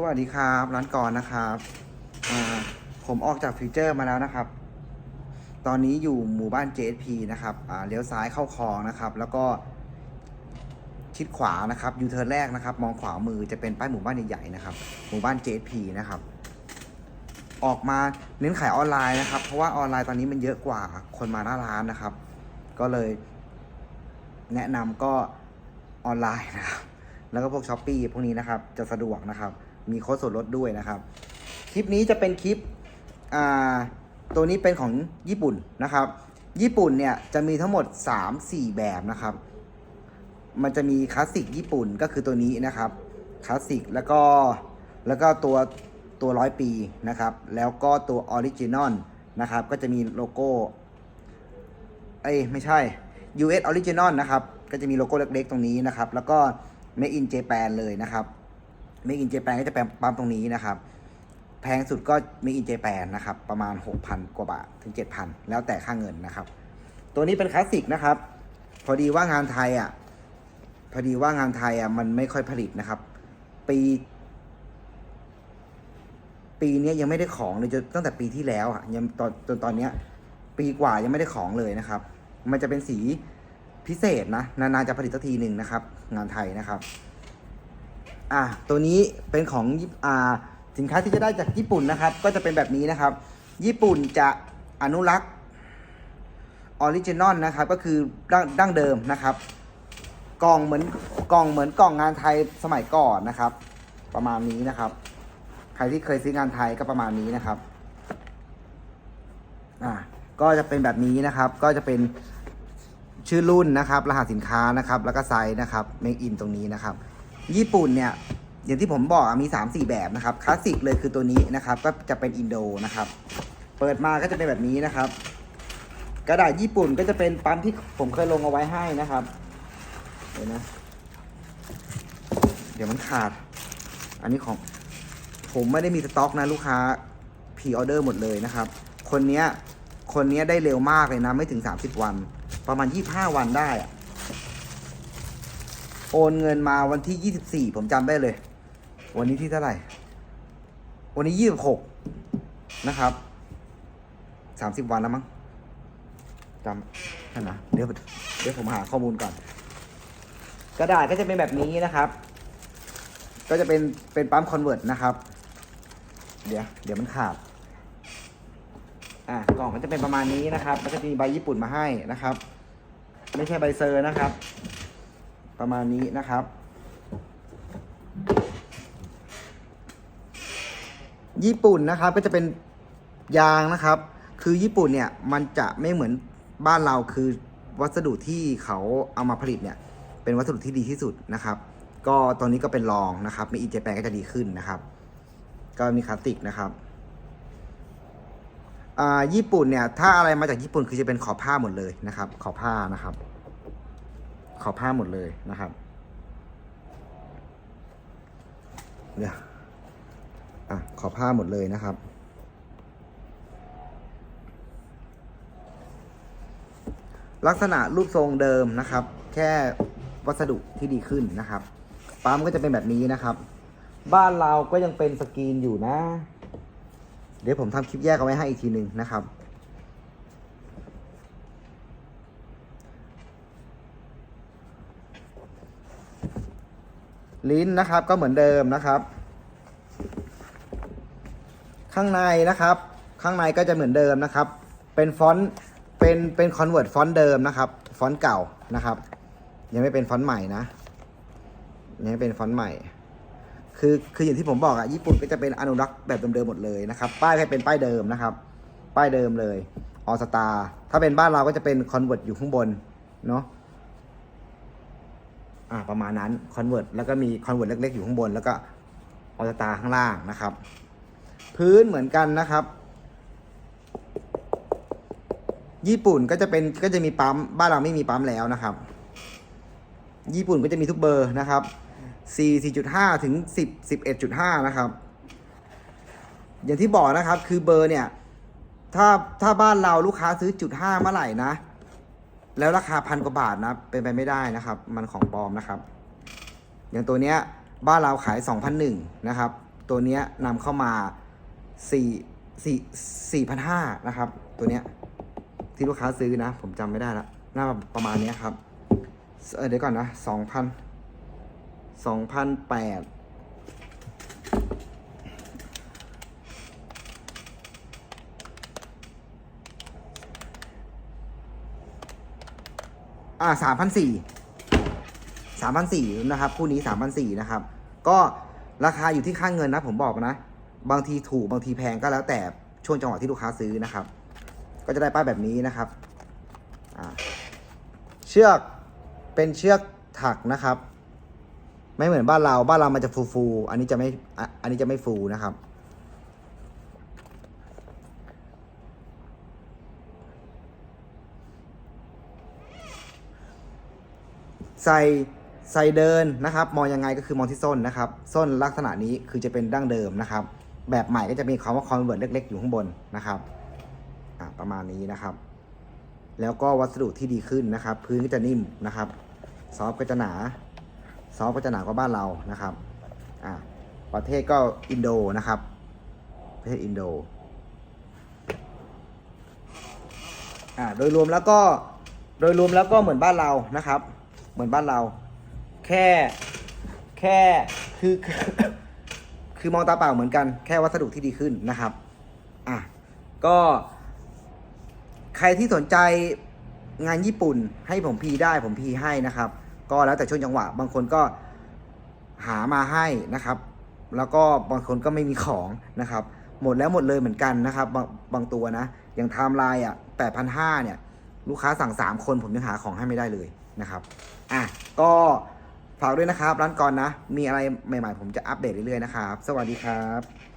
สวัสดีครับร้านกรนะครับผมออกจากฟิวเจอร์มาแล้วนะครับ ตอนนี้อยู่หมู่บ้าน JSP นะครับเลี้ยวซ้ายเข้าคลองนะครับ แล้วก็ชิดขวานะครับยูเทิร์นแรกนะครับ มองขวามือจะเป็นป้ายหมู่บ้านใหญ่ๆนะครับ หมู่บ้าน JSP นะครับ ออกมาเน้นขายออนไลน์นะครับ เพราะว่าออนไลน์ตอนนี้มันเยอะกว่าคนมาหน้าร้านนะครับ ก็เลย แนะนำก็ออนไลน์นะครับแล้วก็พวกช้อปปีพวกนี้นะครับ จะสะดวกนะครับ มีโค้ดส่วนลดด้วยนะครับ คลิปนี้จะเป็นคลิปอ่าตัวนี้เป็นของญี่ปุ่นนะครับ ญี่ปุ่นเนี่ยจะมีทั้งหมด 3-4 แบบนะครับ มันจะมีคลาสสิกญี่ปุ่นก็คือตัวนี้นะครับคลาสสิกแล้วก็แล้วก็ตัวตัวร้อยปีนะครับ แล้วก็ตัวออริจินอลนะครับ ก็จะมีโลโก้เอ้ไม่ใช่ US Original นะครับ ก็จะมีโลโก้เล็กๆตรงนี้นะครับ แล้วก็ Made in Japan เลยนะครับ Made in Japan ก็จะแปมปั๊มตรงนี้นะครับ แพงสุดก็ Made in Japan นะครับ ประมาณ 6,000 กว่าบาทถึง 7,000 แล้วแต่ค่าเงินนะครับ ตัวนี้เป็นคลาสสิกนะครับ พอดีว่างานไทยอะพอดีว่างานไทยอะมันไม่ค่อยผลิตนะครับ ปี ปีนี้ยยังไม่ได้ของเลยจนตั้งแต่ปีที่แล้วอะยังตอนจนตอนเนี้ย ปีกว่ายังไม่ได้ของเลยนะครับ มันจะเป็นสีพิเศษนะนานๆจะผลิตสักทีหนึ่งนะครับ งานไทยนะครับ อะตัวนี้เป็นของอ่าสินค้าที่จะได้จากญี่ปุ่นนะครับ ก็จะเป็นแบบนี้นะครับ ญี่ปุ่นจะอนุรักษ์ออริจินอลนะครับ ก็คือดั้งดั้งเดิมนะครับ กล่องเหมือนกล่องเหมือนกล่องงานไทยสมัยก่อนนะครับ ประมาณนี้นะครับ ใครที่เคยซื้องานไทยก็ประมาณนี้นะครับอ่าก็จะเป็นแบบนี้นะครับ ก็จะเป็นชื่อรุ่นนะครับ รหัสสินค้านะครับ แล้วก็ไซส์นะครับ make in ตรงนี้นะครับ ญี่ปุ่นเนี่ยอย่างที่ผมบอกมี 3 4 แบบนะครับคลาสสิกเลยคือตัวนี้นะครับ ก็จะเป็นอินโดนะครับ เปิดมาก็จะเป็นแบบนี้นะครับ กระดาษญี่ปุ่นก็จะเป็นปั๊มที่ผมเคยลงเอาไว้ให้นะครับเดี๋ยวนะเดี๋ยวมันขาด อันนี้ของผมไม่ได้มีสต็อกนะลูกค้าพรีออเดอร์หมดเลยนะครับ คนเนี้ยคนเนี้ยได้เร็วมากเลยนะ ไม่ถึง 30 วัน ประมาณ 25 วันได้อะ โอนเงินมาวันที่24ผมจำได้เลย วันนี้ที่เท่าไหร่ วันนี้26นะครับ30วันแล้วมั้งจำนั่นนะเดี๋ยวเดี๋ยวผมหาข้อมูลก่อน กระดาษก็จะเป็นแบบนี้นะครับ ก็จะเป็นเป็นปั๊มคอนเวิร์ตนะครับ เดี๋ยวเดี๋ยวมันขาดอ่ากล่องก็จะเป็นประมาณนี้นะครับแล้วก็จะมีใบญี่ปุ่นมาให้นะครับ ไม่ใช่ใบเซอร์นะครับ ประมาณนี้นะครับ ญี่ปุ่นนะครับก็จะเป็นยางนะครับ คือญี่ปุ่นเนี่ยมันจะไม่เหมือนบ้านเราคือวัสดุที่เขาเอามาผลิตเนี่ย เป็นวัสดุที่ดีที่สุดนะครับ ก็ตอนนี้ก็เป็นรองนะครับมีอีเจแปนก็จะดีขึ้นนะครับ ก็มีคลาสติกนะครับอ่าญี่ปุ่นเนี่ยถ้าอะไรมาจากญี่ปุ่นคือจะเป็นขอบผ้าหมดเลยนะครับ ขอบผ้านะครับ ขอบผ้าหมดเลยนะครับเดี๋ยวอะขอบผ้าหมดเลยนะครับ ลักษณะรูปทรงเดิมนะครับ แค่วัสดุที่ดีขึ้นนะครับปั๊มก็จะเป็นแบบนี้นะครับ บ้านเราก็ยังเป็นสกรีนอยู่นะ เดี๋ยวผมทำคลิปแยกเอาไว้ให้อีกทีหนึ่งนะครับ ลิ้นนะครับก็เหมือนเดิมนะครับ ข้างในนะครับ ข้างในก็จะเหมือนเดิมนะครับ เป็นฟอนต์เป็นเป็นคอนเวิร์ตฟอนต์เดิมนะครับ ฟอนต์เก่านะครับ ยังไม่เป็นฟอนต์ใหม่นะยังไม่เป็นฟอนต์ใหม่ คือคืออย่างที่ผมบอกอะญี่ปุ่นก็จะเป็นอนุรักษ์แบบเดิมๆหมดเลยนะครับป้ายก็เป็นป้ายเดิมนะครับ ป้ายเดิมเลยออสตาถ้าเป็นบ้านเราก็จะเป็นคอนเวิร์ตอยู่ข้างบนเนาะ อ่าประมาณนั้นคอนเวิร์ตแล้วก็มีคอนเวิร์ตเล็ก ๆ อยู่ข้างบน แล้วก็ออสตาข้างล่างนะครับ พื้นเหมือนกันนะครับ ญี่ปุ่นก็จะเป็นก็จะมีปั๊มบ้านเราไม่มีปั๊มแล้วนะครับ ญี่ปุ่นก็จะมีทุกเบอร์นะครับ4 4.5 ถึง 10 11.5 นะครับ อย่างที่บอกนะครับคือเบอร์เนี่ย ถ้าถ้าบ้านเราลูกค้าซื้อจุดห้าเมื่อไหร่นะ แล้วราคาพันกว่าบาทนะ เป็นไปไม่ได้นะครับ มันของปลอมนะครับ อย่างตัวเนี้ยบ้านเราขาย2,001นะครับ ตัวเนี้ยนำเข้ามา4 4 4,500นะครับ ตัวเนี้ยที่ลูกค้าซื้อนะ ผมจำไม่ได้ละหน่าประมาณนี้ครับเเดี๋ยวก่อนนะ2,000 2,008 อ่าสามพันสี่สามพันสี่นะครับ คู่นี้สามพันสี่นะครับ ก็ราคาอยู่ที่ค่าเงินนะ ผมบอกนะ บางทีถูกบางทีแพงก็แล้วแต่ช่วงจังหวะที่ลูกค้าซื้อนะครับ ก็จะได้ป้ายแบบนี้นะครับอ่าเชือกเป็นเชือกถักนะครับ ไม่เหมือนบ้านเราบ้านเรามันจะฟูฟูๆอันนี้จะไม่อะอันนี้จะไม่ฟูนะครับ ใส่ใส่เดินนะครับ มองยังไงก็คือมองที่ส้นนะครับ ส้นลักษณะนี้คือจะเป็นดั้งเดิมนะครับ แบบใหม่ก็จะมีคำว่าคอนเวิร์ตเล็ก ๆ อยู่ข้างบนนะครับอะประมาณนี้นะครับ แล้วก็วัสดุที่ดีขึ้นนะครับ พื้นก็จะนิ่มนะครับ ซอฟก็จะหนา ซอฟก็จะหนากว่าบ้านเรานะครับอ่าประเทศก็อินโดนะครับ ประเทศอินโดอ่าโดยรวมแล้วก็โดยรวมแล้วก็เหมือนบ้านเรานะครับ เหมือนบ้านเรา แค่แค่คือคือมองตาเปล่าเหมือนกัน แค่วัสดุที่ดีขึ้นนะครับอะก็ ใครที่สนใจงานญี่ปุ่นให้ผมพีได้ผมพีให้นะครับ ก็แล้วแต่ช่วงจังหวะ บางคนก็หามาให้นะครับ แล้วก็บางคนก็ไม่มีของนะครับ หมดแล้วหมดเลยเหมือนกันนะครับ บางบางตัวนะ อย่างไทม์ไลน์อะแปดพันห้าเนี่ย ลูกค้าสั่งสามคนผมยังหาของให้ไม่ได้เลย นะครับอะก็ฝากด้วยนะครับ ร้านก่อนนะ มีอะไรใหม่ๆ ผมจะอัปเดตเรื่อยๆนะครับ สวัสดีครับ